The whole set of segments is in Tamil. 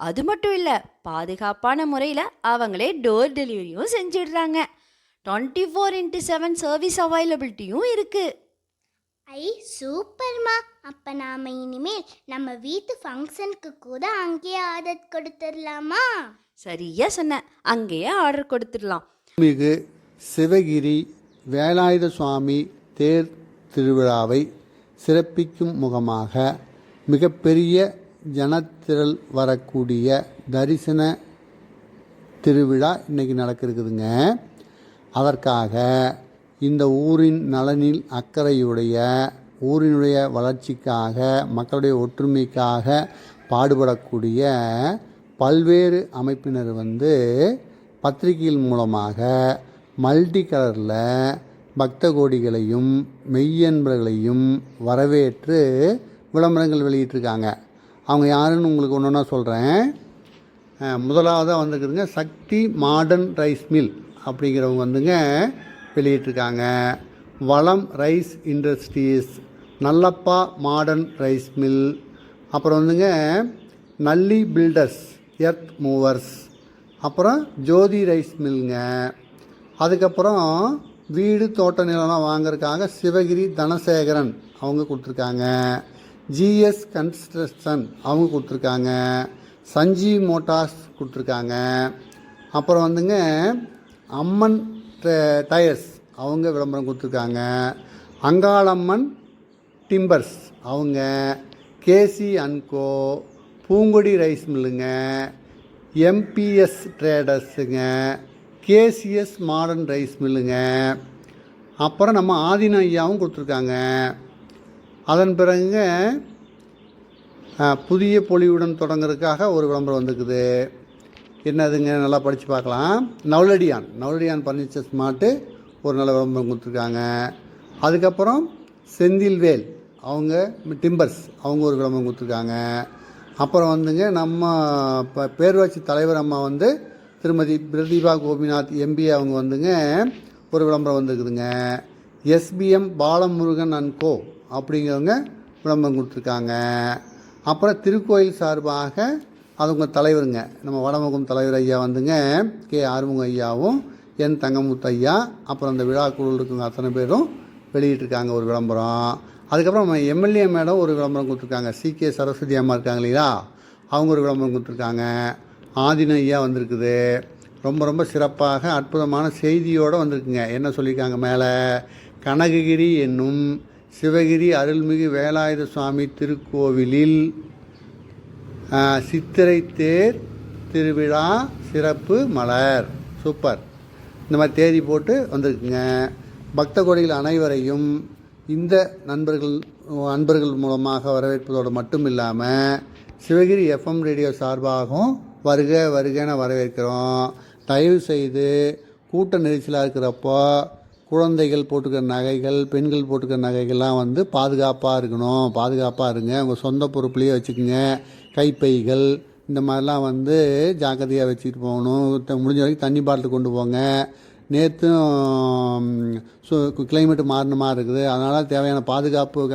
அது மட்டும் இல்லை பாதுகாப்பான முறையில் அவங்களே டோர் டெலிவரியும் செஞ்சிடுறாங்க. Twenty four into seven service அவைலபிலிட்டியும் இருக்குது ஐ சூப்பர்மா அப்ப நாம இனிமேல் நம்ம வீட்டு ஃபங்க்ஷனுக்கு கூட அங்கேயே ஆர்டர் கொடுத்துடலாமா? சரியா சொன்ன. அங்கேயே ஆர்டர் கொடுத்துடலாம். மிகு சிவகிரி வேலாயுத சுவாமி தேர் திருவிழாவை சிறப்பிக்கும் முகமாக மிகப்பெரிய ஜனத்திரள் வரக்கூடிய தரிசன திருவிழா இன்றைக்கி நடக்கிறதுங்க அதற்காக இந்த ஊரின் நலனில் அக்கறையுடைய ஊரினுடைய வளர்ச்சிக்காக மக்களுடைய ஒற்றுமைக்காக பாடுபடக்கூடிய பல்வேறு அமைப்பினர் வந்து பத்திரிகையின் மூலமாக மல்டி கலரில் பக்த கோடிகளையும் மெய்யன்பர்களையும் வரவேற்று விளம்பரங்கள் வெளியிட்டிருக்காங்க. அவங்க யாருன்னு உங்களுக்கு ஒன்று ஒன்றா சொல்கிறேன் முதலாவதாக வந்துருக்குதுங்க சக்தி மாடர்ன் ரைஸ் மில் அப்படிங்கிறவங்க வந்துங்க வெளியிட்டிருக்காங்க. Valam rice industries Nallappa modern rice mill. அப்புறம் வந்துங்க நல்லி பில்டர்ஸ் எர்த் மூவர்ஸ். அப்புறம் ஜோதி ரைஸ் மில்லுங்க. அதுக்கப்புறம் வீடு தோட்ட நிலம்லாம் வாங்குறதுக்காக சிவகிரி தனசேகரன் அவங்க கொடுத்துருக்காங்க. ஜிஎஸ் கன்ஸ்ட்ரக்ஷன் அவங்க கொடுத்துருக்காங்க. சஞ்சீவ் மோட்டார்ஸ் கொடுத்துருக்காங்க. அப்புறம் வந்துங்க அம்மன் டயர்ஸ் அவங்க விளம்பரம் கொடுத்துருக்காங்க. அங்காளம்மன் டிம்பர்ஸ் அவங்க. KC and co Poongodi rice மில்லுங்க. MBS ட்ரேடர்ஸுங்க கேசிஎஸ் மாடர்ன் ரைஸ் மில்லுங்க. அப்புறம் நம்ம ஆதின ஐயாவும் கொடுத்துருக்காங்க. அதன் பிறகுங்க புதிய பொலிவுடன் தொடங்குறதுக்காக ஒரு விளம்பரம் வந்துருக்குது என்னதுங்க? நல்லா படித்து பார்க்கலாம். நவலடியான் நவலடியான் பர்னிச்சர் ஸ்மார்ட்டு ஒரு நல்ல விளம்பரம் கொடுத்துருக்காங்க. அதுக்கப்புறம் செந்தில்வேல் அவங்க டிம்பர்ஸ். அவங்க ஒரு விளம்பரம் கொடுத்துருக்காங்க. அப்புறம் வந்துங்க நம்ம இப்போ பேரூராட்சி தலைவர் அம்மா வந்து திருமதி பிரதீபா கோபிநாத் எம்பி அவங்க வந்துங்க ஒரு விளம்பரம் வந்துருக்குதுங்க. SPM Balamurugan and co. அப்படிங்கிறவங்க விளம்பரம் கொடுத்துருக்காங்க. அப்புறம் திருக்கோயில் சார்பாக அது உங்கள் தலைவருங்க. நம்ம வடமுகம் தலைவர் ஐயா வந்துங்க கே. ஆறுமுகம் ஐயாவும் என் தங்கமுத்து ஐயா அப்புறம் அந்த விழா குழுவில் இருக்கவங்க அத்தனை பேரும் வெளியிட்டிருக்காங்க ஒரு விளம்பரம். அதுக்கப்புறம் நம்ம எம்எல்ஏ மேடம் ஒரு விளம்பரம் கொடுத்துருக்காங்க. சி. கே. சரஸ்வதி அம்மா இருக்காங்க இல்லையா அவங்க ஒரு விளம்பரம் கொடுத்துருக்காங்க. ஆதின ஐயா வந்திருக்குது. ரொம்ப ரொம்ப சிறப்பாக அற்புதமான செய்தியோடு வந்திருக்குங்க. என்ன சொல்லியிருக்காங்க மேலே? கனககிரி என்னும் சிவகிரி அருள்மிகு வேலாயுத சுவாமி திருக்கோவிலில் சித்திரை தேர் திருவிழா சிறப்பு மலர். சூப்பர். இந்த மாதிரி தேதி போட்டு வந்திருக்குங்க. பக்த கோடிகள் அனைவரையும் இந்த நண்பர்கள் அன்பர்கள் மூலமாக வரவேற்பதோடு மட்டும் இல்லாமல் சிவகிரி எஃப்எம் ரேடியோ சார்பாகவும் வருக வருகன்னு வரவேற்கிறோம். தயவு செய்து கூட்ட நெரிசலாக இருக்கிறப்போ குழந்தைகள் போட்டுக்கிற நகைகள் பெண்கள் போட்டுக்கிற நகைகள்லாம் வந்து பாதுகாப்பாக இருக்கணும். பாதுகாப்பாக இருங்க. உங்கள் சொந்த பொறுப்புலேயே வச்சுக்கோங்க. கைப்பைகள் இந்த மாதிரிலாம் வந்து ஜாக்கிரதையாக வச்சுட்டு போகணும். த- முடிஞ்ச வரைக்கும் தண்ணி பாட்டில் கொண்டு போங்க. நேற்றும் சு கிளைமேட்டு மாறின இருக்குது. அதனால் தேவையான பாதுகாப்பு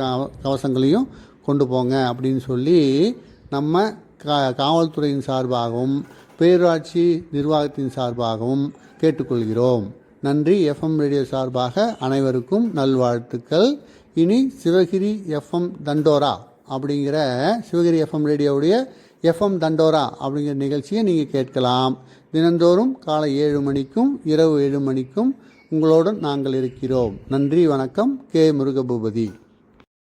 கவசங்களையும் கொண்டு போங்க அப்படின்னு சொல்லி நம்ம கா காவல்துறையின் சார்பாகவும் பேரூராட்சி நிர்வாகத்தின் சார்பாகவும் கேட்டுக்கொள்கிறோம். நன்றி எஃப்எம் ரேடியோ சார்பாக அனைவருக்கும் நல்வாழ்த்துக்கள். இனி சிவகிரி எஃப்எம் தண்டோரா அப்படிங்கிற சிவகிரி எஃப்எம் ரேடியோவுடைய எஃப்எம் தண்டோரா அப்படிங்கிற நிகழ்ச்சியை நீங்கள் கேட்கலாம். தினந்தோறும் காலை ஏழு மணிக்கும் இரவு ஏழு மணிக்கும் உங்களோடு நாங்கள் இருக்கிறோம். நன்றி வணக்கம். கே. முருகபூபதி.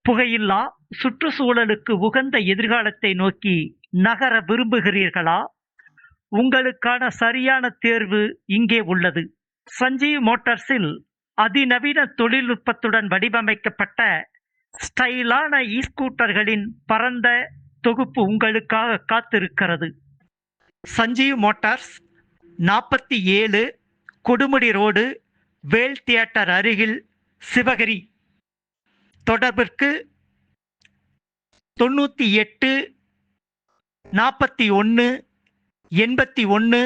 புகையில்லா சுற்றுச்சூழலுக்கு உகந்த எதிர்காலத்தை நோக்கி நகர விரும்புகிறீர்களா? உங்களுக்கான சரியான தேர்வு இங்கே உள்ளது. சஞ்சீவ் மோட்டார்ஸில் அதிநவீன தொழில்நுட்பத்துடன் வடிவமைக்கப்பட்ட ஸ்டைலான இ ஸ்கூட்டர்களின் பரந்த தொகுப்பு உங்களுக்காக காத்திருக்கிறது. சஞ்சீவ் மோட்டார்ஸ் நாற்பத்தி ஏழு கொடுமுடி ரோடு வேல் தியேட்டர் அருகில் சிவகிரி. தொடர்பிற்கு தொண்ணூற்றி எட்டு நாற்பத்தி ஒன்று எண்பத்தி ஒன்று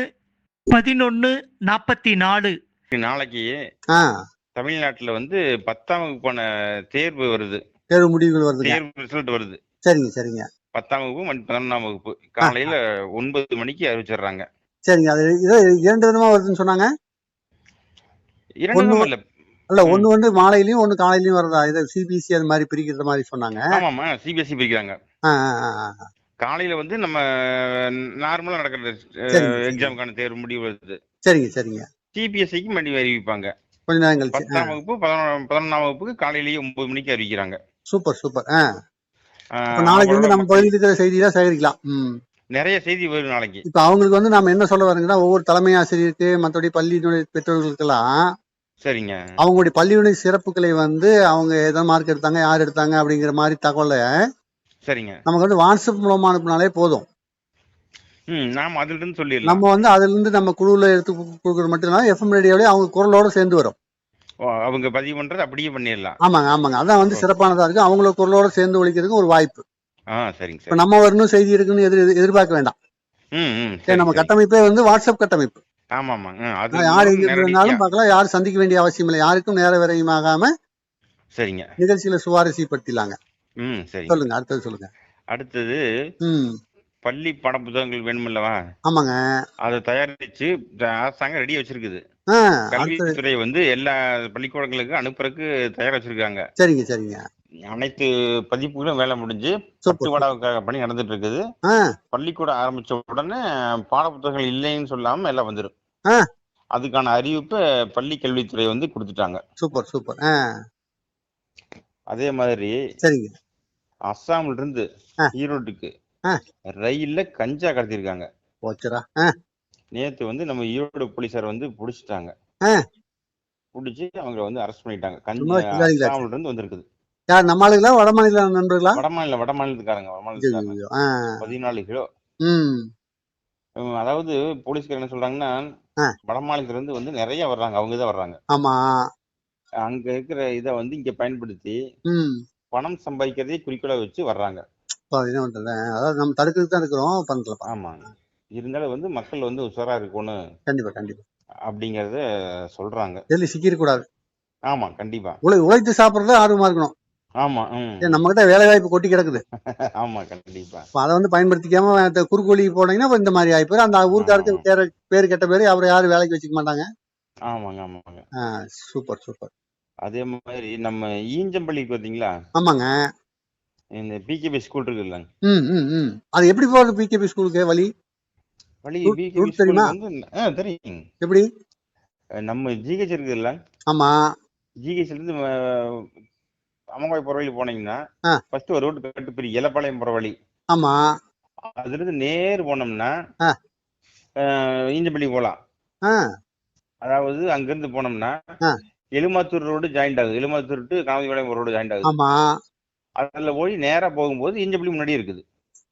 பதினொன்று நாற்பத்தி நாலு. நாளைக்கு தமிழ்நாட்டுல வந்து பத்தாம் வகுப்பான தேர்வு வருது. தேர்வு முடிவுகள் வருதுங்க. தேர்வு ரிசல்ட் வருது. சரிங்க சரிங்க. பத்தாம் வகுப்பு மற்றும் பதினொன்றாம் வகுப்பு. காலையில ஒன்பது மணிக்கு அறிவிச்சிடுறாங்க. சரிங்க அது இரண்டு விதமா வருதுன்னு சொன்னாங்க? இரண்டு இல்ல. இல்ல ஒண்ணு வந்து மாலையிலயும் ஒண்ணு காலையிலயும் வருதா? இது சிபிஎஸ்சி அது மாதிரி பிரிக்கிற மாதிரி சொன்னாங்க. ஆமாமா சிபிஎஸ்சி பிரிக்கிறாங்க. ஆ, ஆ. காலையில வந்து நம்ம நார்மலா நடக்கிற சரிங்க. எக்ஸாமுக்கான தேர்வு முடிவு வருது. சரிங்க சரிங்க. சிபிஎஸ்சிக்கு மணி அறிவிப்பாங்க. கொஞ்ச நேரம் கழிச்சு பத்தாம் வகுப்பு பதினொன்றாம் பதினொன்றாம் வகுப்புக்கு காலையிலேயே ஒன்பது மணிக்கு அறிவிக்கிறாங்க. Super super. நாளைக்கு வந்து நம்ம பகுதியில் இருக்கிற செய்தியெல்லாம் சேகரிக்கலாம் நிறைய செய்தி வரும் நாளைக்கு. இப்ப அவங்களுக்கு வந்து நம்ம என்ன சொல்ல வரோங்கன்னா ஒவ்வொரு தலைமை ஆசிரியருக்கு மற்றபடி பள்ளியினுடைய பெற்றோர்களுக்கெல்லாம் சரிங்க. அவங்களுடைய பள்ளியினுடைய சிறப்புகளை வந்து அவங்க எதை மார்க் எடுத்தாங்க யார் எடுத்தாங்க அப்படிங்கிற மாதிரி தகவலை சரிங்க. நமக்கு வந்து வாட்ஸ்அப் மூலமா அனுப்புனாலே போதும். நாம அதுல இருந்து சொல்லிடலாம். நம்ம வந்து அதுல இருந்து நம்ம குழுவில் எடுத்து கொடுக்கறது மட்டும் இல்லாம எஃப்எம் ரேடியோலயே அவங்க குரலோட சேர்ந்து வரும். அவங்க பதிவு பண்றது அப்படியே பண்ணிடலாம். ஆமாங்க ஆமாங்க. அதான் வந்து சிறப்பானதா இருக்கு. அவங்கள குரலோட சேர்ந்து ஒழிக்கிறதுக்கு ஒரு வாய்ப்பு. ஆ சரிங்க இப்ப நம்ம வரணும் செய்தி இருக்குன்னு எதிர் எதிர்பார்க்க வேண்டாம். சரி, நம்ம. கட்டமைப்பே வந்து வாட்ஸ்அப் கட்டமைப்பு. ஆமா ஆமா ம், அது ஆனா யார் எங்க. இருந்தாலும் பார்க்கலாம். யாரும் சந்திக்க வேண்டிய அவசியம் இல்லை. யாருக்கும் நேர விரயமாகாம சரிங்க. நிகழ்ச்சியில சுவாரஸ்யப்படுத்திடலாங்க. ம் சரி. சொல்லுங்க அடுத்தது சொல்லுங்க. அடுத்தது பள்ளி பாட புத்தகங்கள் வேணுமில்லவா? ஆமாங்க. அதை தயாரிச்சு அரசாங்கம் ரெடி வச்சிருக்குது. கல்வித்துறை வந்து எல்லா பள்ளிக்கூடங்களுக்கு அனுப்புறதுக்கு தயார் வச்சிருக்காங்க. சரிங்க சரிங்க. அனைத்து பதிப்புகளும் வேலை முடிஞ்சு சூப்பர் பட்டுவாடாவுக்காக பணி நடந்துட்டு இருக்குது பள்ளிக்கூடம் ஆரம்பிச்ச உடனே பாட புத்தகங்கள் இல்லைன்னு சொல்லாம எல்லாம் வந்துடும். அதுக்கான அறிவிப்பை பள்ளி கல்வித்துறை வந்து கொடுத்துட்டாங்க. Super super. அதே மாதிரி சரிங்க. அஸ்ஸாம்ல இருந்து. ஈரோட்டுக்கு. ரயில்ல கஞ்சா கடத்திருக்காங்க. போச்சுரா நேத்து வந்து நம்ம ஈரோடு போலீசார் வந்து புடிச்சிட்டாங்க. புடிச்சு அவங்க வந்து அரெஸ்ட் பண்ணிட்டாங்க. கஞ்சா இருந்து வந்திருக்குது. யார் நம்ம ஆளுங்களா? வட மாநில நண்பர்களா? வடமாநில வடமாநிலத்துக்காரங்க வடமாநிலத்துக்காரங்க ஐயோ, ஆ. பதினாலு கிலோ. அதாவது போலீஸ்கார் என்ன சொல்றாங்கன்னா ஆ. வடமாநிலத்துல இருந்து வந்து நிறைய வர்றாங்க அவங்க தான் வர்றாங்க. ஆமா. அங்க இருக்கிற இதை வந்து இங்க பயன்படுத்தி பணம் சம்பாதிக்கிறதே குறிக்கோளா வச்சு வர்றாங்க. இப்போ என்ன அதாவது நம்ம தடுக்கிறதுக்கு தான் இருக்கிறோம் பண்ணலாம் ஆமாங்க. இருந்தாலும் வந்து மக்கள் வந்து உஷாரா இருக்கணும் கண்டிப்பா கண்டிப்பா. அப்படிங்கறத சொல்றாங்க. எதில் சிக்கிடக்கூடாது ஆமா கண்டிப்பா. உழை உழைத்து சாப்பிட்றது ஆர்வமா இருக்கணும். ஆமா ம். நம்ம கிட்ட வேலை வாய்ப்பு கொட்டி கிடக்குது. ஆமா கண்டிப்பா. இப்போ அதை வந்து பயன்படுத்திக்காம குறுக்கோழி போனீங்கன்னா இந்த மாதிரி ஆயிப்போம் அந்த ஊருக்காருக்கு. பேர் பேர் கெட்ட பேர் அவரை யாரும் வேலைக்கு வச்சுக்க மாட்டாங்க. ஆமாங்க ஆமாங்க. Super super. அதே மாதிரி நம்ம ஈஞ்சம்பள்ளி பாத்தீங்களா? ஆமாங்க. இந்த பிகேபி ஸ்கூல் இருக்குல்ல ம் ம் ம். அது எப்படி போறது பிகேபி ஸ்கூலுக்கு வழி? வழி பிகேபி தெரியுமா? ஆ தெரியும் எப்படி? நம்ம ஜிஹெச் இருக்குல்ல ஆமா. ஜிஹெச்ல இருந்து அமங்காய் போற வழி போனீங்கன்னா. ஃபர்ஸ்ட் ஒரு ரோடு கட்டுப்பிரி இலப்பாளையம் போற வழி. ஆமா. அதுல இருந்து நேர் போனோம்னா ஈஞ்சம்பள்ளி போலாம். அதாவது அங்க இருந்து போனோம்னா. எலுமாத்தூர் ரோடு ஜாயிண்ட் ஆகுது. Elumathur to Kamathipalayam road joint ஆகுது. ஆமா. அதுல போய் நேரா போகும்போது ஈஞ்சம்பள்ளி முன்னாடி இருக்குது.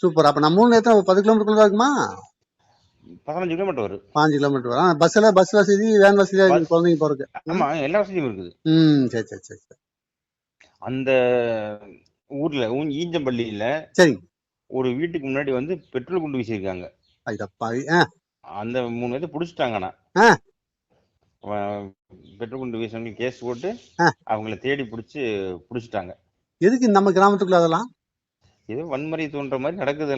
சூப்பர். அப்ப நம்ம ஊர்ல எத்தனை பத்து கிலோமீட்டருக்குள்ள இருக்குமா? பதினஞ்சு கிலோமீட்டர் வரும். பாஞ்சு கிலோமீட்டர் வரும். பஸ்ல பஸ் வசதி வேன் வசதி குழந்தைங்க போறதுக்கு. ஆமா எல்லா வசதியும் இருக்குது. ம் சரி சரி சரி சரி. அந்த ஊர்ல ஈஞ்சம்பள்ளியில சரி. ஒரு வீட்டுக்கு முன்னாடி வந்து பெட்ரோல் குண்டு வீசியிருக்காங்க. அந்த மூணு பேர்த்த புடிச்சிட்டாங்கண்ணா. பெட்ரோல் குண்டு வீசினவங்க கேஸ் போட்டு. அவங்கள தேடி பிடிச்சி புடிச்சிட்டாங்க. எதுக்கு நம்ம கிராமத்துக்குள்ள அதெல்லாம்? ஏதோ வன்முறை தோன்ற மாதிரி நடக்குது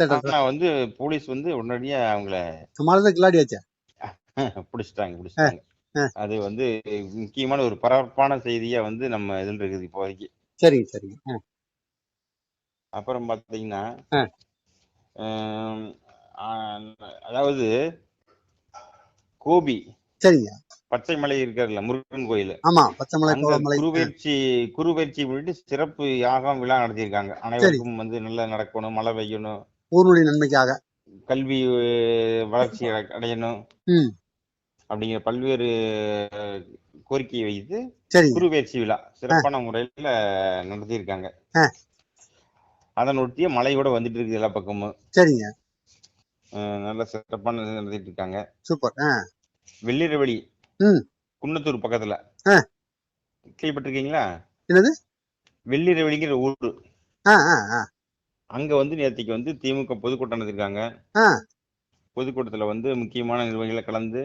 சரி, சரி. ஆனா வந்து போலீஸ் வந்து உடனடியா அவங்கள நம்மளால கிளாடியாச்சே? புடிச்சிட்டாங்க புடிச்சிட்டாங்க. அது வந்து முக்கியமான ஒரு பரபரப்பான செய்தியா வந்து நம்ம இதுல இருக்குது இப்போதைக்கு. சரிங்க சரிங்க. ஆ, அப்புறம் பாத்தீங்கன்னா அதாவது கோபி சரிங்க. பச்சை மலை இருக்காருல்ல முருகன் கோயில். ஆமா பச்சைமலை கோலமலை குருபெயர்ச்சி குருபெயர்ச்சி முன்னிட்டு சிறப்பு யாகம் விழா நடத்தியிருக்காங்க. அனைவருக்கும் வந்து நல்லா நடக்கணும் மழை பெய்யணும் ஊருடைய நன்மைக்காக. கல்வி வளர்ச்சி அடை- அடையணும். அப்படிங்கிற பல்வேறு கோரிக்கையை வைத்து குருபெயர்ச்சி விழா சிறப்பான முறையில நடத்தியிருக்காங்க. அதனொட்டிய மழையோட வந்துட்டு இருக்குது எல்லா பக்கமும். சரிங்க. நல்ல சிறப்பான நடத்திட்டு இருக்காங்க. சூப்பர். வெள்ளிரவெளி. குன்னத்தூர் பக்கத்துல. கேள்விப்பட்டிருக்கீங்களா? என்னது? வெள்ளிரவெளிங்கிற ஊரு. அங்க வந்து நேத்திக்கு வந்து திமுக பொதுக்கூட்டம் நடத்திருக்காங்க. பொதுக்கூட்டத்துல வந்து முக்கியமான நிர்வாகிகளை கலந்து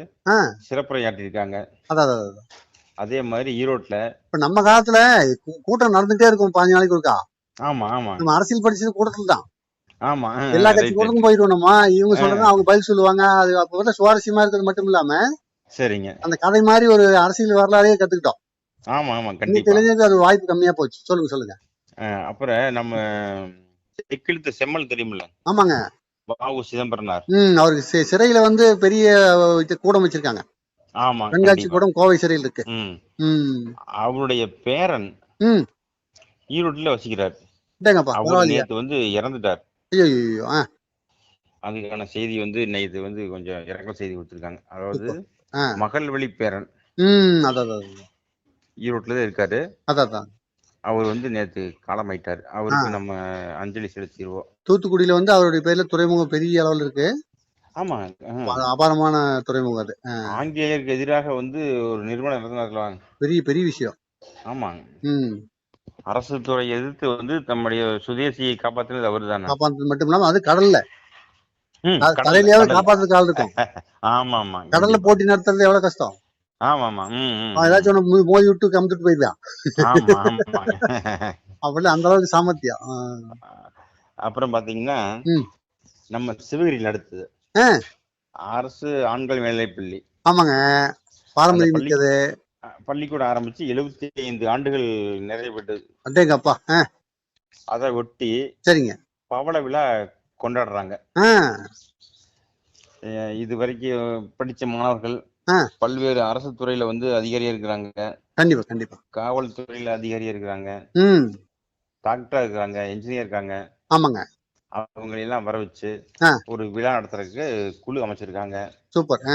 சிறப்புரையாற்றிருக்காங்க. அதே மாதிரி ஈரோட்ல இப்ப நம்ம காலத்துல கூட்டம் நடந்துட்டே இருக்கும் பாஞ்சு நாளைக்கு ஒருக்கா. ஆமா ஆமா. நம்ம அரசியல் படிச்சது கூட்டத்துல தான். ஆமா எல்லா கட்சி. கூட்டத்துக்கும் போயிட்டு நம்ம. இவங்க சொல்றது அவங்க பதில் சொல்லுவாங்க. அது அப்ப சுவாரஸ்யமா இருக்கிறது மட்டும் இல்லாம சரிங்க. அந்த கதை மாதிரி ஒரு அரசியல் வரலாறே கத்துக்கிட்டோம். ஆமா ஆமா கண்டிப்பா. அது வாய்ப்பு கம்மியா போச்சு. சொல்லுங்க சொல்லுங்க. அப்புறம் நம்ம செக்கிழுத்த செம்மல் தெரியுமில்ல? ஆமாங்க. வாவு சிதம்பரனார். ம் அவருக்கு சிறையில வந்து பெரிய கூடம் வச்சிருக்காங்க. ஆமா கண்காட்சி. கூடம் கோவை சிறையில் இருக்கு. ம். ம். அவருடைய பேரன் ம். ஈரோட்டுல வசிக்கிறார். அவர் நேத்து வந்து இறந்துட்டார். அதுக்கான செய்தி வந்து நேத்து வந்து கொஞ்சம் இறக்க செய்தி கொடுத்திருக்காங்க. அதாவது. மகள் வழி பேரன். ஈரோட்ல தான் இருக்காரு. அதான் அவர் வந்து நேத்து காலமாயிட்டார். அவருக்கு நம்ம அஞ்சலி செலுத்திடுவோம் தூத்துக்குடியில வந்து அவருடைய பேர்ல துறைமுகம் பெரிய அளவில் இருக்கு. ஆமா அபாரமான துறைமுகம் அது. ஆங்கிலேயருக்கு எதிராக வந்து ஒரு நிறுவனம் நடத்தினார்களாம் பெரிய பெரிய விஷயம். ஆமா. ம். அரசு துறை எதிர்த்து வந்து தம்முடைய சுதேசியை காப்பாத்தினது அவர் தானே காப்பாற்றுறது மட்டும் இல்லாம அது கடல்ல. க- கடலையாவது காப்பாற்றுறதுக்கு ஆள் இருக்கும். ஆமா ஆமா கடல்ல போட்டி நடத்துறது எவ்வளவு கஷ்டம்? ஆமா ஆமா ஏதாச்சும் ஒண்ணு மோதி விட்டு கமுத்துட்டு ஆமா அப்படி அந்த அளவுக்கு சாமர்த்தியம். அப்புறம் பாத்தீங்கன்னா. நம்ம சிவகிரியில் அடுத்தது ஆ. அரசு ஆண்கள் மேல்நிலைப்பள்ளி. ஆமாங்க. பாரம்பரியம் பள்ளி- மிக்கது. பள்ளிக்கூடம் ஆரம்பிச்சு எழுபத்தி ஐந்து ஆண்டுகள் நிறைவேற்றது அட்டேங்கப்பா ஆ. அதை ஒட்டி சரிங்க. பவள விழா கொண்டாடுறாங்க. இது வரைக்கும் படிச்ச மாணவர்கள். பல்வேறு அரசு துறையில வந்து அதிகாரியா இருக்கிறாங்க. கண்டிப்பா கண்டிப்பா. காவல்துறையில அதிகாரியா இருக்கிறாங்க. டாக்டரா இருக்கிறாங்க இன்ஜினியர் இருக்காங்க. ஆமாங்க. அவங்களை எல்லாம் வர வச்சு. ஒரு விழா நடத்துறதுக்கு குழு அமைச்சிருக்காங்க. சூப்பர்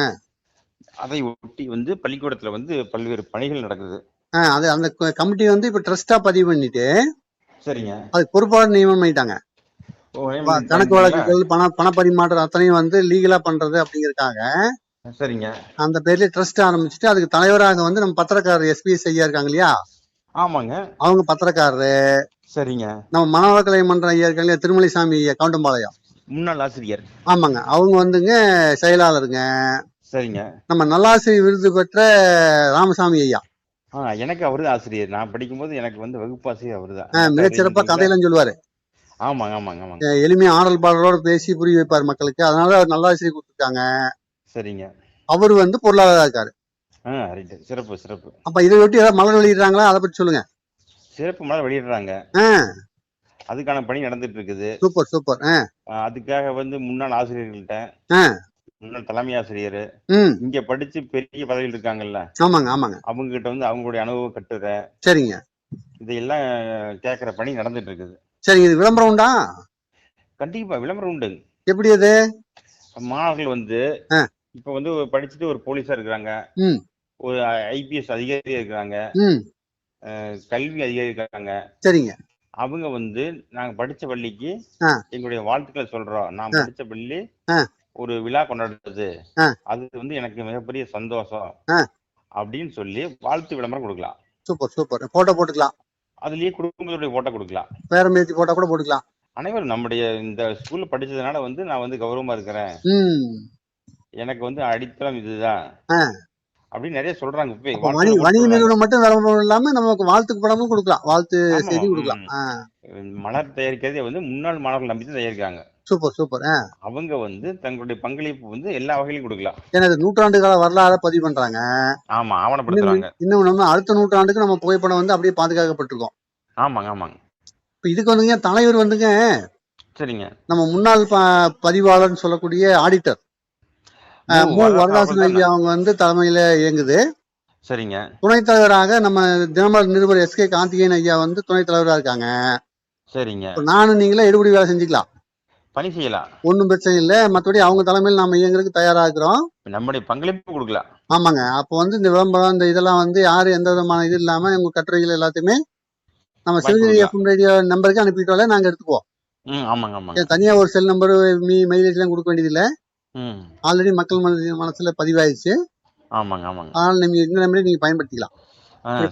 அதை ஒட்டி வந்து பள்ளிக்கூடத்துல வந்து பல்வேறு பணிகள் நடக்குது. அது அந்த கமிட்டி வந்து இப்ப ட்ரஸ்டா பதிவு பண்ணிட்டு சரிங்க. அதுக்கு பொறுப்பாளர் நியமனம் பண்ணிட்டாங்க. கணக்கு வழக்குகள் பண பண பரிமாற்றம் அத்தனையும் வந்து லீகலா பண்றது அப்படிங்கறதுக்காக சரிங்க. அந்த பேர்ல ட்ரஸ்ட் ஆரம்பிச்சுட்டு அதுக்கு தலைவராக வந்து நம்ம பத்திரக்காரர் எஸ்பிஎஸ் ஐயா இருக்காங்க இல்லையா? ஆமாங்க. அவங்க பத்திரக்காரரு. சரிங்க. நம்ம மனவளக்கலை மன்றம் ஐயா இருக்காங்க இல்லையா? திருமலைசாமி ஐயா கவுண்டம்பாளையம். முன்னாள் ஆசிரியர். ஆமாங்க. அவங்க வந்துங்க செயலாளருங்க. சரிங்க. நம்ம நல்லாசிரியர் விருது பெற்ற ராமசாமி ஐயா. எனக்கு அவரு ஆசிரியர். நான் படிக்கும்போது எனக்கு வந்து வகுப்பாசிரியர் அவருதான். ஆ, மிகச்சிறப்பா கதையெல்லாம் சொல்லுவாரு. ஆமாங்க ஆமாங்க ஆமாங்க. எளிமையா ஆடல் பாடலோட பேசி புரிய வைப்பார் மக்களுக்கு. அதனால அவர் நல்லாசிரியர் கொடுத்துருக்காங்க. சரிங்க. அவர் வந்து பொருளாதார இருக்காரு சிறப்பு சிறப்பு. அப்ப இதை ஒட்டி ஏதாவது மலர் வெளியிடுறாங்களா? அதை பத்தி சொல்லுங்க. சிறப்பு மலர் வெளியிடுறாங்க. அதுக்கான பணி நடந்துட்டு இருக்குது சூப்பர். சூப்பர் அதுக்காக வந்து முன்னாள் ஆசிரியர்கள்ட்ட. முன்னாள் தலைமை ஆசிரியர் இங்க படிச்சு பெரிய பதவியில் இருக்காங்கல்ல. ஆமாங்க ஆமாங்க. அவங்க கிட்ட வந்து அவங்களுடைய அனுபவ கட்டுரை சரிங்க. இதையெல்லாம் கேட்கிற பணி நடந்துட்டு இருக்குது சரிங்க இது விளம்பரம் உண்டா கண்டிப்பா விளம்பரம் உண்டு எப்படி அது மாணவர்கள் வந்து. இப்ப வந்து படிச்சுட்டு ஒரு போலீஸா இருக்கிறாங்க. ஒரு ஐபிஎஸ் அதிகாரியா இருக்கிறாங்க கல்வி அதிகாரி இருக்காங்க சரிங்க அவங்க வந்து நாங்க படிச்ச பள்ளிக்கு. எங்களுடைய வாழ்த்துக்களை சொல்றோம் நான். படிச்ச பள்ளி. ஒரு விழா கொண்டாடுறது. அது வந்து எனக்கு மிகப்பெரிய சந்தோஷம். அப்படின்னு சொல்லி வாழ்த்து விளம்பரம் கொடுக்கலாம் சூப்பர் சூப்பர் போட்டோ போட்டுக்கலாம் அதுலயே குடும்பத்துடைய ஓட்ட கொடுக்கலாம். பேரம் பேத்தி போட்டோ கூட போட்டுக்கலாம். அனைவரும் நம்முடைய இந்த ஸ்கூல்ல படிச்சதுனால வந்து நான் வந்து கௌரவமா இருக்கிறேன். எனக்கு வந்து அடித்தளம் இதுதான். அப்படின்னு நிறைய சொல்றாங்க வணிக. நிறுவனம் மட்டும் விளம்பரம் இல்லாம நமக்கு வாழ்த்துக்கு படமும் கொடுக்கலாம். வாழ்த்து செய்தி. கொடுக்கலாம். மலர் தயாரிக்கிறதே வந்து முன்னாள் மாணவர்கள் நம்பி தான் தயாரிக்காங்க சூப்பர் சூப்பர் அவங்க வந்து தங்களுடைய பங்களிப்பு வந்து எல்லா வகையிலும் கொடுக்கலாம். எனது நூற்றாண்டு கால வரலாறு பதிவு பண்றாங்க. ஆமா ஆவணப்படுத்துறாங்க. இன்னும் நம்ம அடுத்த நூற்றாண்டுக்கு நம்ம புகைப்படம் வந்து அப்படியே பாதுகாக்கப்பட்டிருக்கோம். ஆமாங்க ஆமாங்க. இப்ப இதுக்கு வந்துங்க தலைவர் வந்துங்க சரிங்க. நம்ம முன்னாள் பதிவாளர்னு சொல்லக்கூடிய ஆடிட்டர். மு. வரதாசன் ஐயா அவங்க வந்து தலைமையில இயங்குது. சரிங்க. துணைத் தலைவராக நம்ம தினமலர் நிருபர் எஸ் கே கார்த்திகேயன் ஐயா வந்து துணைத் தலைவரா இருக்காங்க. சரிங்க. நானும் நீங்களும் எடுபடி வேலை செஞ்சுக்கலாம். பணி செய்யலாம் ஒன்றும் பிரச்சனை இல்லை. மற்றபடி அவங்க தலைமையில் நம்ம இயங்குறதுக்கு தயாரா இருக்கிறோம் நம்முடைய பங்களிப்பு கொடுக்கலாம் ஆமாங்க. அப்போ வந்து இந்த விளம்பரம் இந்த இதெல்லாம் வந்து யாரும் எந்த விதமான இது இல்லாம உங்க கட்டுரைகள் எல்லாத்தையுமே நம்ம சிவகிரி. எஃப்எம் ரேடியோ நம்பருக்கு அனுப்பிட்டோம்ல நாங்க எடுத்துக்குவோம். ம் ஆமாங்க ஆமாங்க. ஏன் தனியா ஒரு செல் நம்பர் மீ மைலேஜ் எல்லாம் கொடுக்க வேண்டியதில்லை ஆல்ரெடி மக்கள் மனசு- மனசுல பதிவாயிடுச்சு. ஆமாங்க ஆமாங்க. அதனால நீங்க இந்த நம்பரை நீங்க பயன்படுத்திக்கலாம்.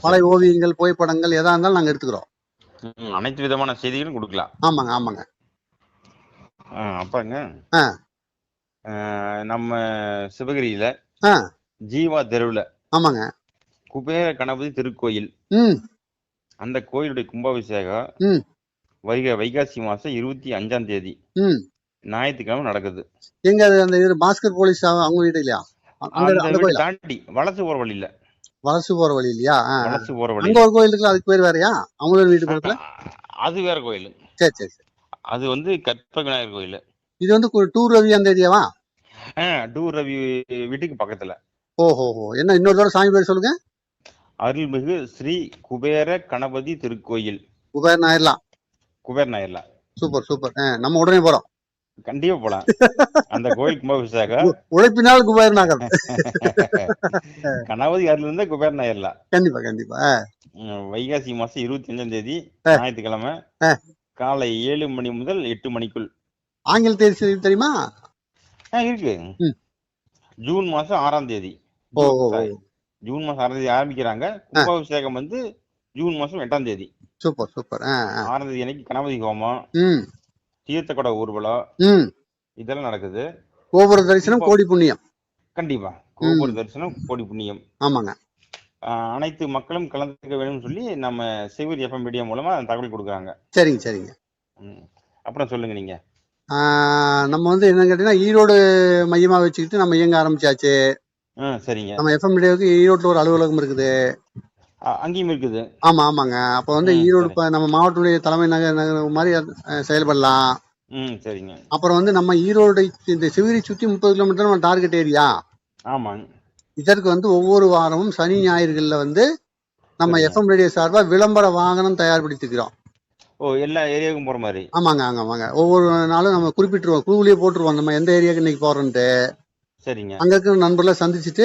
பழைய ஓவியங்கள் புகைப்படங்கள் எதா இருந்தாலும் நாங்க எடுத்துக்கிறோம். அனைத்து விதமான செய்திகளும் கொடுக்கலாம். ஆமாங்க ஆமாங்க. ஆ, நம்ம சிவகிரியில. ஜீவா தெருவுல ஆமாங்க. குபேர கணபதி திருக்கோயில். அந்த கோயிலுடைய கும்பாபிஷேகம். வருகிற வைகாசி மாசம் இருபத்தி அஞ்சாம் தேதி. ஞாயிற்றுக்கிழமை நடக்குது. எங்க அது அந்த இது பாஸ்கர் போலீஸ் அவ- அவங்க வீடு இல்லையா? அங்க தாண்டி வலசு போற வழியில. வலசு போற வழி இல்லையா. வலசு போற அங்க வழி ஒரு கோயில் இருக்குல்ல அதுக்கு பேர் வேறயா? அவங்களோட வீட்டு பக்கத்துல? அது வேற கோயில். சரி சரி சரி. அது வந்து கற்ப விநாயகர் கோயில். இது வந்து டூர் ரவி அந்த ஏரியாவா டூர் ரவி வீட்டுக்கு பக்கத்துல. ஓஹோ ஹோ என்ன இன்னொரு தடவை சாமி பேர் சொல்லுங்க. அருள்மிகு ஸ்ரீ குபேர கணபதி திருக்கோயில். குபேர் நாயர்லாம் குபேர் நாயர்ல. Super super. நம்ம உடனே போறோம். கண்டிப்பா போலாம். அந்த கோயில் கும்பாபிஷேகம். உழைப்பினால் குபேர் நகர் கணபதி அருள் இருந்த குபேர் நாயர்ல. கண்டிப்பா கண்டிப்பா. வைகாசி மாசம் இருபத்தி அஞ்சாம் தேதி. ஞாயிற்றுக்கிழமை. காலை ஏழு மணி முதல் எட்டு மணிக்குள். ஆங்கில தேதி தெரியுமா? இருக்கு. ஜூன் மாசம் ஆறாம் தேதி. ஜூன் மாசம் ஆறாம் தேதி ஆரம்பிக்கிறாங்க. கும்பாபிஷேகம் வந்து ஜூன் மாசம் எட்டாம் தேதி. Super super. ஆறாம் தேதி அன்னைக்கு கணபதி ஹோமம். ம். தீர்த்தக்கொட ஊர்வலம். இதெல்லாம் நடக்குது. கோபுர தரிசனம் கோடி புண்ணியம். கண்டிப்பா. கோபுர தரிசனம் கோடி புண்ணியம். ஆமாங்க. அனைத்து மக்களும் கலந்துக்க வேணும்னு சொல்லி நம்ம சிவரி எஃப்எம் மீடியா மூலமா தகவல் கொடுக்குறாங்க. சரிங்க சரிங்க. அப்புறம் சொல்லுங்க நீங்க. நம்ம வந்து என்ன கேட்டீங்கன்னா ஈரோடு மையமா வச்சுக்கிட்டு நம்ம இயங்க ஆரம்பிச்சாச்சு. சரிங்க. நம்ம எஃப்எம் மீடியாவுக்கு ஈரோட்டில் ஒரு அலுவலகம் இருக்குது. அங்கேயும் இருக்குது. ஆமா ஆமாங்க. அப்போ வந்து ஈரோடு நம்ம மாவட்டத்துடைய தலைமை நகர் நகர் மாதிரி செயல்படலாம். ம் சரிங்க. அப்புறம் வந்து நம்ம ஈரோடு இந்த சிவகிரி சுற்றி முப்பது கிலோமீட்டர் நம்ம டார்கெட் ஏரியா. ஆமாங்க. இதற்கு வந்து ஒவ்வொரு வாரமும் சனி ஞாயிறுகள்ல வந்து நம்ம. எஃப்எம் ரேடியோ சார்பா விளம்பர வாகனம் தயார்படுத்திக்கிறோம். ஓ எல்லா ஏரியாவுக்கும் போற மாதிரி? ஆமாங்க ஆமாங்க ஒவ்வொரு நாளும் நம்ம குறிப்பிட்டுருவோம். குழுவிலேயே போட்டுருவோம். நம்ம எந்த ஏரியாவுக்கு இன்னைக்கு போறோம்ட்டு சரிங்க. அங்க இருக்கிற நண்பர்களை சந்திச்சுட்டு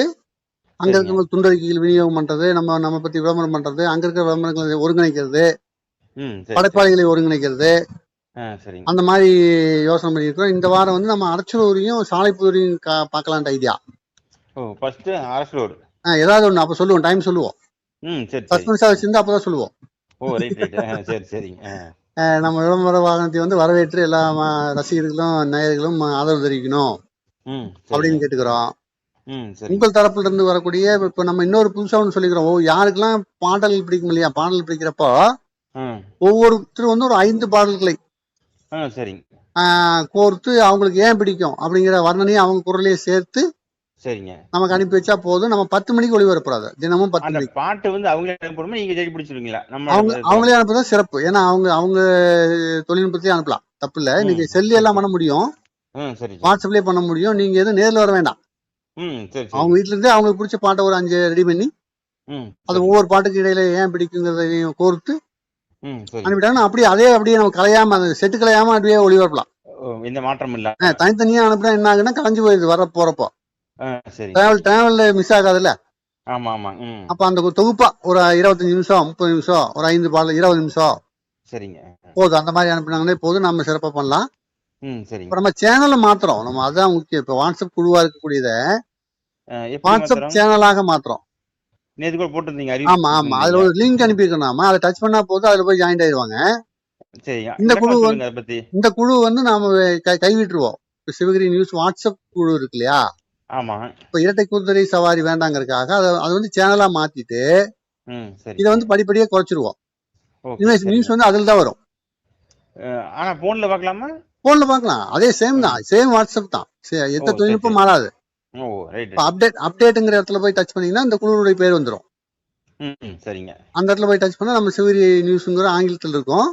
அங்க சரிங்க. இருக்கிற துண்டறிக்கைகள் விநியோகம் பண்றது நம்ம நம்ம பத்தி விளம்பரம் பண்றது அங்க இருக்கிற விளம்பரங்களை ஒருங்கிணைக்கிறது படைப்பாளிகளை ஒருங்கிணைக்கிறது அந்த மாதிரி யோசனை பண்ணியிருக்கிறோம். இந்த வாரம் வந்து நம்ம அரச்சலூரையும் சாலைப்புதூரையும் பார்க்கலான்ட்டு ஐடியா ஃபர்ஸ்ட் அரசூர் ஏதாவது ஒன்று அப்போ சொல்லுவோம் டைம் சொல்லுவோம். ம் சரி சஸ்பென்ஸாக வச்சிருந்தா அப்பதான் சொல்லுவோம். ஓ ரைட் ரைட் சரி சரிங்க. ஆ. நம்ம விளம்பர வாகனத்தை வந்து வரவேற்று எல்லா ரசிகர்களும் நேயர்களும் ஆதரவு தெரிவிக்கணும் அப்படின்னு கேட்டுக்கிறோம். உங்கள் தரப்புல இருந்து வரக்கூடிய இப்ப நம்ம இன்னொரு புதுசா ஒன்று சொல்லிக்கிறோம். யாருக்கெல்லாம் பாடல் பிடிக்கும் இல்லையா? பாடல் பிடிக்கிறப்போ ஒவ்வொருத்தரும் வந்து ஒரு ஐந்து பாடல்களை ஆ கோர்த்து அவங்களுக்கு ஏன் பிடிக்கும் அப்படிங்கிற வர்ணனையும் அவங்க குரலையே சேர்த்து சரிங்க. நமக்கு அனுப்பி வச்சா போதும். நம்ம பத்து மணிக்கு ஒளிபரப்புறாது தினமும் பத்து மணிக்கு. பாட்டு வந்து அவங்களே அனுப்பணுமா நீங்க தேடி பிடிச்சிருவீங்களா? நம்ம அவங்க அவங்களே அனுப்புறதா சிறப்பு. ஏன்னா அவங்க அவங்க தொழில்நுட்பத்திலே அனுப்பலாம். தப்பு இல்லை இன்னைக்கு ம், செல்லு எல்லாம் பண்ண முடியும். வாட்ஸ்அப்லயே பண்ண முடியும். நீங்க எதுவும் நேர்ல வர வேண்டாம். அவங்க வீட்ல இருந்தே அவங்களுக்கு பிடிச்ச பாட்டை ஒரு அஞ்சு ரெடி பண்ணி அது. ஒவ்வொரு பாட்டுக்கு இடையில ஏன் பிடிக்குங்கிறதையும் கோர்த்து அனுப்பிட்டாங்கன்னா அப்படியே அதே அப்படியே நம்ம கலையாம அந்த செட்டு கலையாம அப்படியே ஒளிபரப்பலாம் எந்த மாற்றம் இல்ல தனித்தனியா அனுப்பினா என்ன ஆகுன்னா கலைஞ்சு போயிருது வர போறப்போ. சரி. டிராவல் டிராவல்ல மிஸ் ஆகாதுல்ல? ஆமா ஆமா அப்ப அந்த தொகுப்பா ஒரு இருபத்தஞ்சு நிமிஷம் முப்பது நிமிஷம் ஒரு ஐந்து பாடல் இருபது நிமிஷம். சரிங்க. போதும் அந்த மாதிரி அனுப்பினாங்களே போதும் நம்ம சிறப்பா பண்ணலாம். இப்ப நம்ம சேனலை மாத்துறோம். நம்ம அதான் முக்கியம். இப்ப வாட்ஸ்அப் குழுவா இருக்கக்கூடியத வாட்ஸ்அப் சேனலாக மாத்துறோம்? நேத்து கூட போட்டிருந்தீங்க ஆமா ஆமா. அதுல ஒரு லிங்க் அனுப்பியிருக்கோம் நாம அதை டச் பண்ணா போதும் அதுல போய் ஜாயின் ஆயிடுவாங்க. இந்த குழு வந்து- இந்த குழு வந்து நாம கை கைவிட்டுருவோம். சிவகிரி நியூஸ் வாட்ஸ்அப் குழு இருக்கு இல்லையா? ஆமா. இப்ப இரட்டை குதிரை சவாரி வேண்டாங்கிறதுக்காக அதை அது வந்து சேனலா மாத்திட்டு இதை வந்து படிப்படியா குறைச்சிருவோம். நியூஸ் வந்து அதுல தான் வரும். ஆனா போன்ல பார்க்கலாமா? போன்ல பார்க்கலாம். அதே சேம் தான். சேம் வாட்ஸ்அப் தான். எந்த தொழில்நுட்பம். மாறாது. அப்டேட் அப்டேட்டுங்கிற இடத்துல போய் டச் பண்ணீங்கன்னா இந்த குழுவுடைய பேர் வந்துடும் சரிங்க. அந்த இடத்துல போய் டச் பண்ணா நம்ம சிவகிரி நியூஸ்ங்கிற ஆங்கிலத்தில் இருக்கும்.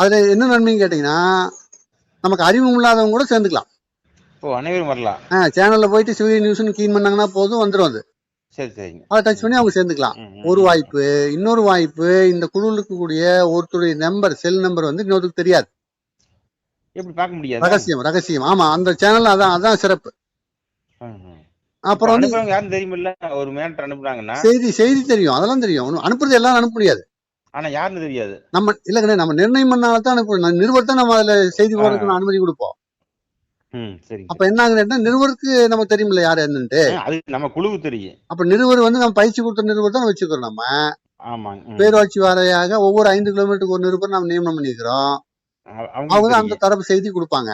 அதுல என்ன நன்மைன்னு கேட்டீங்கன்னா நமக்கு அறிவு இல்லாதவங்க கூட சேர்ந்துக்கலாம். ஓ அனைவரும் வரலாம். சேனல்ல போயிட்டு சிவகிரி நியூஸ்னு கீன் பண்ணாங்கன்னா போதும் வந்துடும் அது. சரி சரிங்க. அதை டச் பண்ணி அவங்க சேர்ந்துக்கலாம். ஒரு. வாய்ப்பு இன்னொரு வாய்ப்பு இந்த குழுவில் இருக்கக்கூடிய ஒருத்தருடைய நம்பர் செல் நம்பர் வந்து இன்னொருத்தருக்கு தெரியாது. எப்படி பார்க்க முடியாது? ரகசியம் ரகசியம். ஆமா அந்த சேனல் அதான் அதான் சிறப்பு. அப்புறம் வந்து யாரும் தெரியுமில்ல? ஒரு மேட்டர் அனுப்புறாங்கன்னா செய்தி செய்தி தெரியும். அதெல்லாம் தெரியும். அனுப்புறது எல்லாம் அனுப்ப முடியாது. ஆனா யாருன்னு தெரியாது. நம்ம இல்லைங்கண்ணே நம்ம நிர்ணயம் பண்ணால தான் அனுப்ப நிருபத்தை நம்ம அதுல செய்தி போறதுக்கு அனுமதி கொடுப்போம். அப்ப என்ன ஆகுதுன்னா நிறுவருக்கு நமக்கு தெரியுமில்ல யார் என்னன்ட்டு. அது நம்ம குழுவுக்கு தெரியும். அப்ப நிறுவர் வந்து நம்ம பயிற்சி கொடுத்த நிறுவர் தான் வச்சுக்கிறோம் நம்ம. பேரூராட்சி வாரியாக ஒவ்வொரு ஐந்து கிலோமீட்டருக்கு ஒரு நிருபர் நம்ம நியமனம் பண்ணிக்கிறோம். அவ- அவங்க அந்த. தரப்பு செய்தி கொடுப்பாங்க.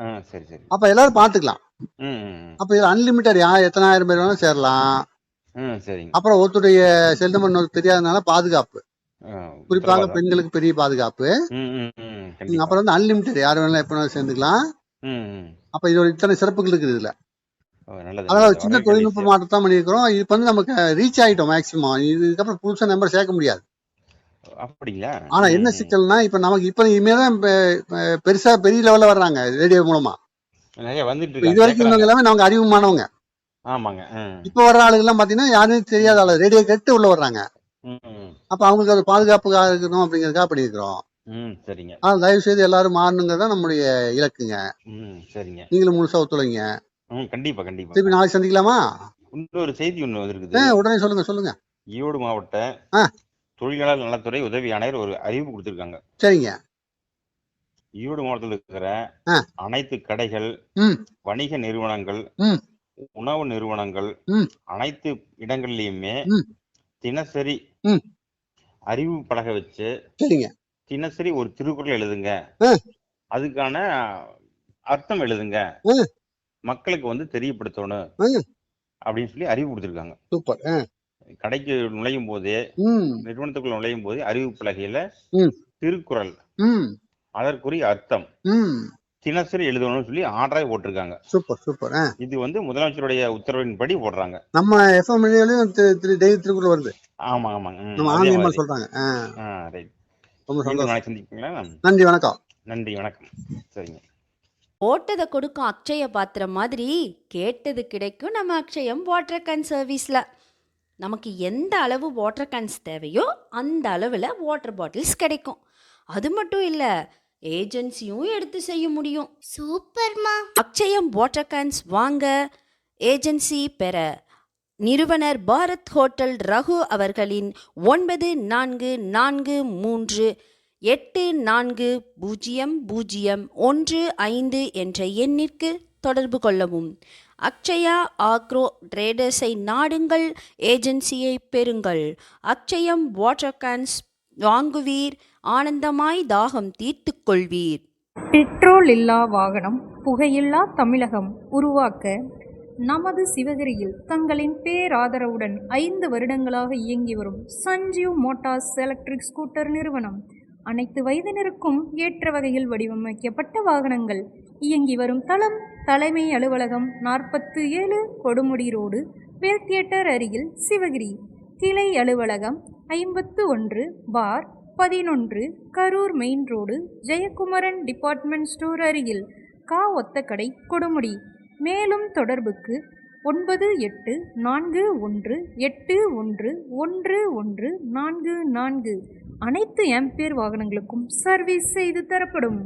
ஆ சரி சரி. அப்ப எல்லாரும் பாத்துக்கலாம். அப்ப இது அன்லிமிட்டட் யா எத்தனாயிரம் பேர் வேணாலும் சேரலாம். அப்புறம் ஒருத்தருடைய செல் நம்பர் இன்னொருக்கு தெரியாதனால பாதுகாப்பு குறிப்பாக. பெண்களுக்கு பெரிய பாதுகாப்பு. அப்புறம் வந்து அன்லிமிட்டட் யார் வேணாலும் எப்ப வேணாலும் சேர்ந்துக்கலாம். அப்ப இது ஒரு இத்தனை சிறப்புகள் இருக்குது இதுல. அதாவது சின்ன தொழில்நுட்ப விஷயம். மாற்றம் தான் பண்ணியிருக்கிறோம் இது வந்து நமக்கு ரீச் ஆயிட்டோம் மேக்சிமம் இதுக்கப்புறம் புதுசா நம்பர் சேர்க்க முடியாது. அப்படிங்களா? ஆனா என்ன. சிக்கல்னா இப்ப நமக்கு இப்ப இனிமேதான் பெருசா பெரிய லெவல்ல வர்றாங்க ரேடியோ மூலமா. இது வரைக்கும் இருந்தவங்க எல்லாமே நமக்கு அறிமுகமானவங்க ஆமாங்க. இப்ப வர்ற ஆளுங்க எல்லாம் பாத்தீங்கன்னா யாருமே தெரியாத ஆளு. ரேடியோ கேட்டு உள்ள வர்றாங்க. அப்ப அவங்களுக்கு அது பாதுகாப்புக்காக இருக்கணும் அப்படிங்கறதுக்காக பண்ணியிருக்கிறோம். ம் சரிங்க ஆனா தயவு செய்து எல்லாரும் மாறணுங்கிறது தான் நம்முடைய இலக்குங்க சரிங்க நீங்களும் முழுசா ஒத்துழைங்க கண்டிப்பா கண்டிப்பா திருப்பி நாளைக்கு சந்திக்கலாமா இன்னொரு செய்தி ஆ, வந்திருக்குது உடனே சொல்லுங்க சொல்லுங்க ஈரோடு மாவட்ட ஆ. தொழிலாளர் நலத்துறை உதவி ஆணையர் ஒரு அறிவிப்பு கொடுத்திருக்காங்க சரிங்க ஈரோடு மாவட்டத்தில் இருக்கிற ஆ. அனைத்து கடைகள். வணிக நிறுவனங்கள். உணவு நிறுவனங்கள். அனைத்து இடங்கள்லயுமே. தினசரி. அறிவு பலகை வச்சு சரிங்க தினசரி ஒரு திருக்குறள் எழுதுங்க. அதுக்கான அர்த்தம் எழுதுங்க. மக்களுக்கு வந்து தெரியப்படுத்தணும். அப்படின்னு சொல்லி அறிவு கொடுத்திருக்காங்க. சூப்பர். கடைக்கு நுழையும் போதே நிறுவனத்துக்குள்ள நுழையும் போதே அறிவு பலகையில. திருக்குறள். அதற்குரிய அர்த்தம். தினசரி எழுதணும்னு சொல்லி ஆர்டராக போட்டிருக்காங்க. Super super. இது வந்து முதலமைச்சருடைய உத்தரவின்படி போடுறாங்க. நம்ம எஃப்எம் திருக்குறள் வருது. ஆமா ஆமாங்க. சொல்றாங்க. ரைட். ரொம்ப சந்தோஷம். சந்திப்பீங்களா? நன்றி வணக்கம். நன்றி வணக்கம். சரிங்க. போட்டதை கொடுக்கும் அக்ஷய பாத்திரம் மாதிரி கேட்டது கிடைக்கும் நம்ம அக்ஷயம் வாட்டர் கேன் சர்வீஸில் நமக்கு எந்த அளவு வாட்டர் கேன்ஸ் தேவையோ அந்த அளவில் வாட்டர் பாட்டில்ஸ் கிடைக்கும். அது மட்டும் இல்லை ஏஜென்சியும் எடுத்து செய்ய முடியும். சூப்பர்மா. அக்ஷயம் வாட்டர் கேன்ஸ் வாங்க ஏஜென்சி பெற நிறுவனர் பாரத் ஹோட்டல் ரகு அவர்களின் ஒன்பது நான்கு நான்கு மூன்று எட்டு நான்கு பூஜ்ஜியம் பூஜ்ஜியம் ஒன்று ஐந்து என்ற எண்ணிற்கு தொடர்பு கொள்ளவும். அக்ஷயா ஆக்ரோ ட்ரேடர்ஸை நாடுங்கள் ஏஜென்சியை பெறுங்கள். அக்ஷயம் வாட்டர் கேன்ஸ் வாங்குவீர் ஆனந்தமாய் தாகம் தீர்த்துக்கொள்வீர் பெட்ரோல் இல்லா வாகனம் புகையில்லா தமிழகம் உருவாக்க நமது சிவகிரியில் தங்களின் பேராதரவுடன் ஐந்து வருடங்களாக இயங்கி வரும் சஞ்சீவ் மோட்டார்ஸ் எலக்ட்ரிக் ஸ்கூட்டர் நிறுவனம். அனைத்து வயதினருக்கும் ஏற்ற வகையில் வடிவமைக்கப்பட்ட வாகனங்கள். இயங்கி வரும் தளம் தலைமை அலுவலகம் நாற்பத்து ஏழு கொடுமுடி ரோடு வேல் தியேட்டர் அருகில் சிவகிரி. கிளை அலுவலகம் ஐம்பத்து ஒன்று பார் பதினொன்று Karur main road Jayakumaran department store அருகில் கா ஒத்தக்கடை கொடுமுடி. மேலும் தொடர்புக்கு ஒன்பது எட்டு நான்கு ஒன்று எட்டு ஒன்று ஒன்று ஒன்று நான்கு நான்கு. அனைத்து ஆம்பியர் வாகனங்களுக்கும் சர்வீஸ் செய்து தரப்படும்.